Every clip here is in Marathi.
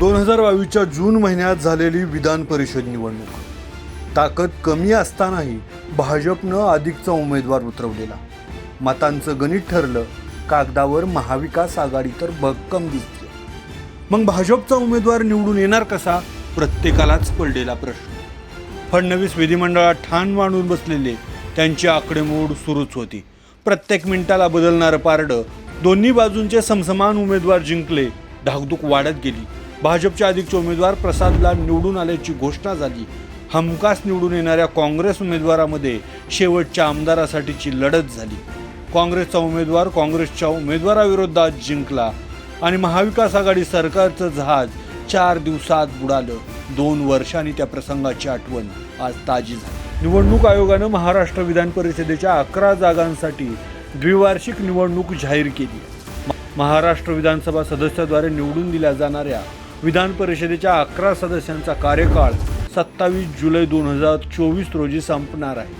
दोन हजार बावीसच्या जून महिन्यात झालेली विधान परिषद निवडणूक. ताकद कमी असतानाही भाजपनं अधिकचा उमेदवार उतरवलेला. मतांचं गणित ठरलं कागदावर महाविकास आघाडी तर भक्कम दिसते मग भाजपचा उमेदवार निवडून येणार कसा? प्रत्येकालाच पडलेला प्रश्न. फडणवीस विधिमंडळात ठाण मांडून बसलेले त्यांची आकडेमोड सुरूच होती. प्रत्येक मिनिटाला बदलणारं पारडं दोन्ही बाजूंचे समसमान उमेदवार जिंकले धाकधूक वाढत गेली. भाजपचे अधिकचे उमेदवार प्रसादला निवडून आल्याची घोषणा झाली. हमखास निवडून येणाऱ्या काँग्रेस उमेदवारामध्ये शेवटच्या आमदारासाठीची लढत झाली. काँग्रेसचा उमेदवार काँग्रेसच्या उमेदवाराविरोधात जिंकला आणि महाविकास आघाडी सरकारचं जहाज चार दिवसात बुडालं. दोन वर्षांनी त्या प्रसंगाची आठवण आज ताजी झाली. निवडणूक आयोगानं महाराष्ट्र विधान परिषदेच्या अकरा जागांसाठी द्विवार्षिक निवडणूक जाहीर केली. महाराष्ट्र विधानसभा सदस्याद्वारे निवडून दिल्या जाणाऱ्या विधान परिषदेच्या अकरा सदस्यांचा कार्यकाळ सत्तावीस जुलै दोन हजार चोवीस रोजी संपणार आहे.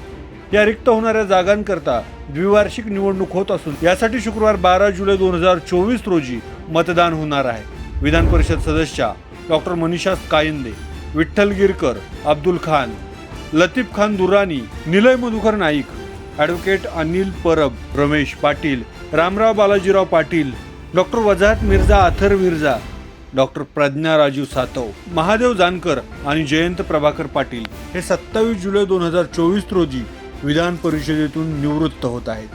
या रिक्त होणाऱ्या जागांकरता द्विवार्षिक निवडणूक होत असून यासाठी शुक्रवार बारा जुलै दोन हजार चोवीस रोजी मतदान होणार आहे. विधान परिषद सदस्या doctor Manisha Kayande Vitthal Girkar Abdul Khan Latif Khan Durrani Nilay Madhukar Naik advocate Anil Parab Ramesh Patil Ramrao Balajirao Patil doctor Wajahat Mirza Athar Mirza doctor Pradnya Rajeev Satav Mahadev Jankar आणि जयंत प्रभाकर पाटील हे सत्तावीस जुलै दोन हजार चोवीस रोजी विधान परिषदेतून निवृत्त होत आहेत.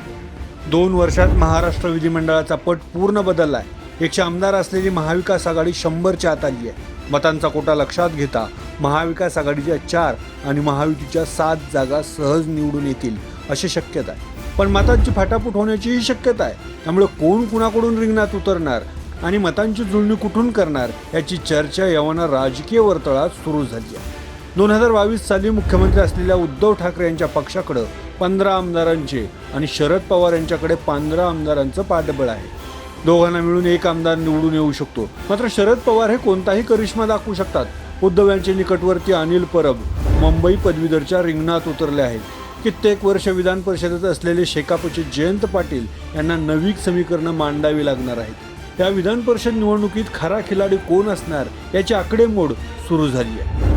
दोन वर्षात महाराष्ट्र विधिमंडळाचा पट पूर्ण बदलला आहे एकशे आमदार असलेली महाविकास आघाडी शंभरच्या आत आली आहे. मतांचा कोटा लक्षात घेता महाविकास आघाडीच्या चार आणि महायुतीच्या सात जागा सहज निवडून येतील अशी शक्यता आहे. पण मतांची फाटाफूट होण्याचीही शक्यता आहे. त्यामुळे कोण कुणाकडून रिंगणात उतरणार आणि मतांची जुळणी कुठून करणार याची चर्चा यवना राजकीय वर्तुळात सुरू झाली आहे. दोन हजार बावीस साली मुख्यमंत्री असलेल्या उद्धव ठाकरे यांच्या पक्षाकडं पंधरा आमदारांचे आणि शरद पवार यांच्याकडे पंधरा आमदारांचं पाठबळ आहे. दोघांना मिळून एक आमदार निवडून येऊ शकतो. मात्र शरद पवार हे कोणताही करिश्मा दाखवू शकतात. उद्धव यांचे निकटवर्ती अनिल परब मुंबई पदवीधरच्या रिंगणात उतरले आहेत. कित्येक वर्ष विधान परिषदेत असलेले शेकापचे जयंत पाटील यांना नवी समीकरणं मांडावी लागणार आहेत. या विधान परिषद निवडणुकीत खरा खिलाडी कोण असणार याची आकडेमोड सुरू झाली आहे.